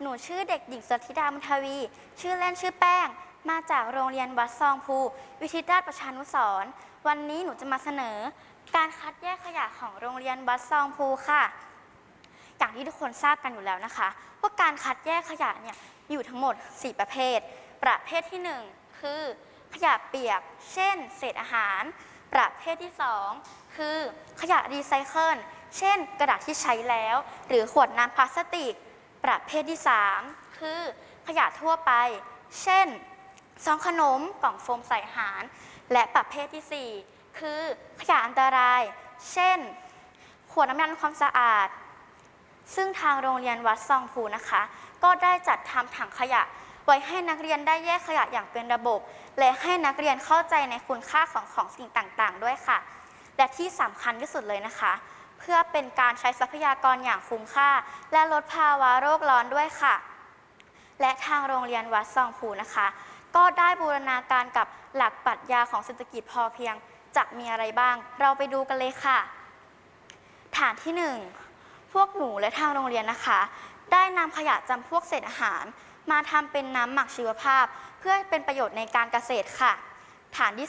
หนูชื่อเด็กหญิงสธิดามุทวี ชื่อเล่นชื่อแป้ง มาจากโรงเรียนวัดซองภู วิทิตราชประชานุสรณ์วันนี้หนูจะมาเสนอ การคัดแยกขยะของโรงเรียนวัดซองภูค่ะ อย่างที่ทุกคนทราบกันอยู่แล้วนะคะ ว่าการคัดแยกขยะเนี่ยอยู่ทั้งหมด 4 ประเภท ประเภทที่ 1 คือ ขยะเปียก เช่น เศษอาหาร ประเภทที่ 2 คือ ขยะรีไซเคิล เช่น กระดาษที่ใช้แล้ว หรือขวดน้ำพลาสติก ประเภทที่ 3 คือขยะทั่วไป เช่น ซองขนม กล่องโฟมใส่อาหาร และประเภททีสี่ 4 คือขยะอันตราย เช่น ขวดน้ำยาความสะอาด ซึ่งทางโรงเรียนวัดซองภูนะคะ ก็ได้จัดทำถังขยะไว้ให้นักเรียนได้แยกขยะอย่างเป็นระบบ และให้นักเรียนเข้าใจในคุณค่าของของสิ่งต่างๆ ด้วยค่ะ และที่สำคัญที่สุดเลยนะคะ เพื่อเป็นการใช้ทรัพยากรอย่างคุ้มค่า และลดภาวะโรคร้อนด้วยค่ะ และทางโรงเรียนวัดซองภูนะคะ ก็ได้บูรณาการกับหลักปรัชญาของเศรษฐกิจพอเพียงจะมีอะไรบ้าง เราไปดูกันเลยค่ะ ฐานที่หนึ่งพวกหนูและทางโรงเรียนนะคะ ได้นำขยะจำพวกเศษอาหาร มาทำเป็นน้ำหมักชีวภาพ เพื่อเป็นประโยชน์ในการเกษตรค่ะ ฐานที่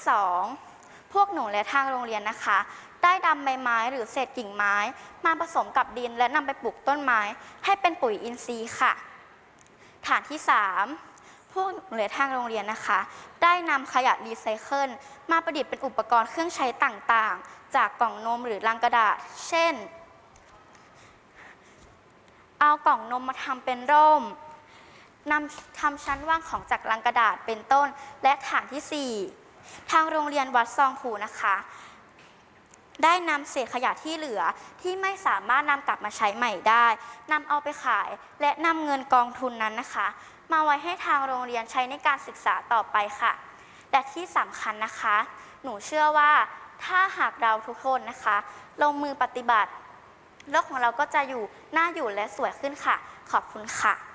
2 พวกหนูและทางโรงเรียนนะคะ ได้นำใบไม้หรือเศษกิ่งไม้ มาผสมกับดินและนำไปปลูกต้นไม้ ให้เป็นปุ๋ยอินทรีย์ค่ะ ฐานที่ 3 พวกหนูและทางโรงเรียนนะคะ ได้นำขยะรีไซเคิลมาประดิษฐ์เป็นอุปกรณ์เครื่องใช้ต่างๆ จากกล่องนมหรือลังกระดาษ เช่น เอากล่องนมมาทำเป็นร่มนำทำชั้นว่างของจากลังกระดาษเป็นต้น และฐานที่ 4 ทางโรงเรียนวัดซองผูนะคะ ได้นำเศษขยะที่เหลือที่ไม่สามารถนำกลับมาใช้ใหม่ได้นำเอาไปขายและนำเงินกองทุนนั้นนะคะ มาไว้ให้ทางโรงเรียนใช้ในการศึกษาต่อไปค่ะ และที่สำคัญนะคะ หนูเชื่อว่าถ้าหากเราทุกคนนะคะ ลงมือปฏิบัติ โลกของเราก็จะอยู่น่าอยู่และสวยขึ้นค่ะ ขอบคุณค่ะ